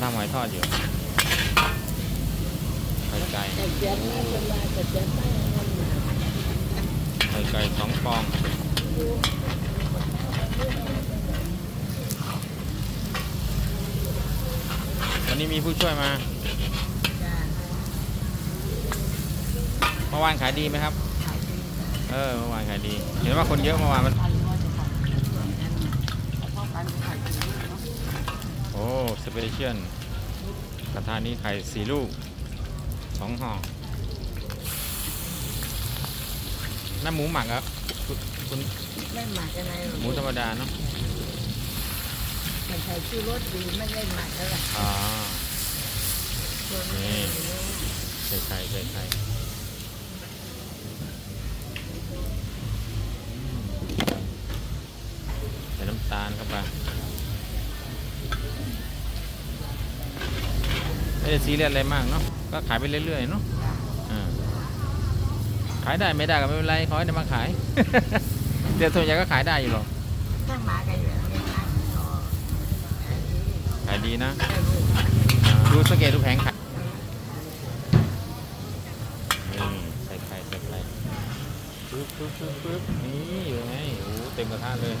ทำหอยทอดอยู่ไข่ไก่แต่เจ็บไม่เป็นไรแต่เจ็บไม่เงินมาไข่ไก่สองฟองวันนี้มีผู้ช่วยมาจ้าเมื่อวานขายดีไหมครับขายดีเออเมื่อวานขายดี เห็นว่าคนเยอะเมื่อวานมันพันว่าจะขายดีพ่อพันจะขายดีเนาะโอ้ส เปเชียลกระทะนี้ไข่สี่ลูกสองห่อน้ำหมูหมักครับคุณคุณไม่หมักอะไรหรอกหมูธรรมดาเนาะแต่ใส่ชูรสดีไม่ได้หมักอะไรอ๋อ ตัวนี่นี้ใส่ไข่ใส่ไข่ใส่น้ำตาลเข้าไป ไม่ได้ซีเรียสอะไรมากเนาะก็ขายไปเรื่อยๆเนาะขายได้ไม่ได้ก็ไม่เป็นไรขอให้ได้มาขายเดี๋ยวส่วนใหญ่ก็ขายได้อยู่หรอกขายดีนะดูสังเกตดูแผงขายใส่ไข่ใส่ไข่ปึ๊บปึ๊บปึ๊บปึ๊บนี่อยู่ไงโอ้โหเต็มกระทะเลย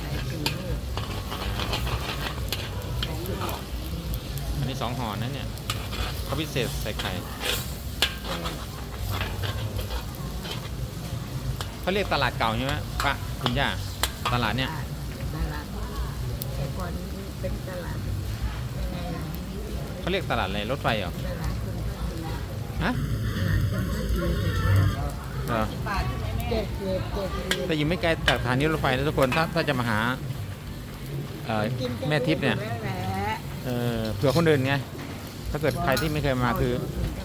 ใส่สีลูกใส่ลูกีสองห่อนะเนี่ยเขาพิเศษใส่ไข่เขาเรียกตลาดเก่าใช่ไหมปะคุณย่าตลาดเนี่ยตลาดแต่ก่อนเป็นตลาดยังไงล่ะเขาเรียกตลาดอะไรรถไฟเหรอตลาดคุณพัฒนาฮะตลาดคุณพัฒนาเหรอเจ็ดเจ็ดเจ็ดเจ็ดแต่อยู่ไม่ไกลจากสถานีรถไฟนะทุกคนถ้าถ้าจะมาหาเอ่อแม่ทิพย์เนี่ย เออเผื่อคนอื่นไง ถ้าเกิดใครที่ไม่เคยมาคือ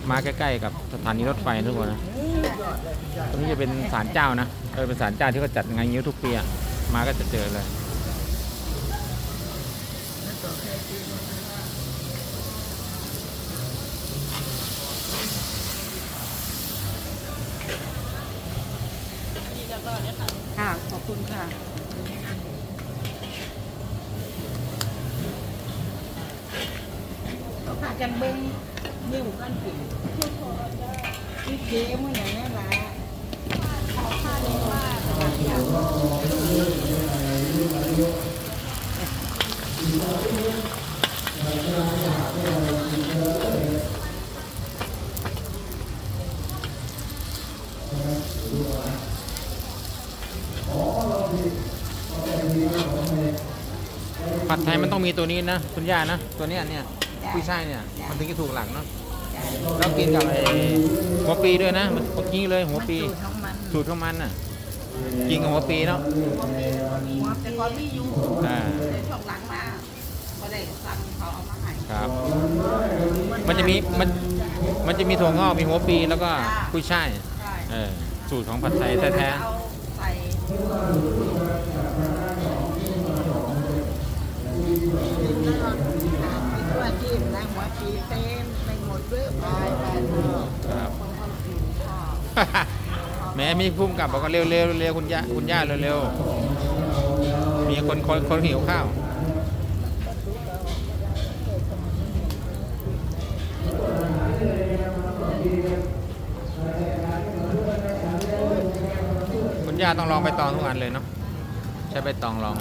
มาใกล้ๆกับสถานีรถไฟทุกคนนะ ตรงนี้จะเป็นศาลเจ้านะ เออเป็นศาลเจ้าที่เขาจัดงานงิ้วทุกปีอะมาก็จะเจอเลย ค่ะขอบคุณค่ะ พากันเบิ้งนิ้วกันผิดที่เจ๊มื่อไหร่นั่นแหละขอค่าเลยว่าผัดไทยมันต้องมีตัวนี้นะ คุณย่านะ ตัวเนี้ยเนี่ย กุ้ยช่ายเนี่ยมันถึงจะถูกหลักเนาะแล้วกินกับไอ้หัวปีด้วยนะมันกินเลยหัวปีมันสูตรของมันสูตรของมันน่ะกินกับหัวปีเนาะหัวแต่ก่อนมีอยู่อ่าแต่ช่วงหลังมาก็ได้สั่งเขาเอามาให้ครับ มันจะมีมันมันจะมีถั่วงอกมีหัวปีแล้วก็กุ้ยช่ายใช่เออสูตรของผัดไทยแท้เอาใส่ ครับแม้มีพุ่มกลับบอกว่าเร็วเร็วเร็วคุณย่าคุณย่าเร็วเร็วมีคนคนคนหิวข้าวคุณย่าต้องลองไปตองทุกอันเลยเนาะใช้ไปตองลอง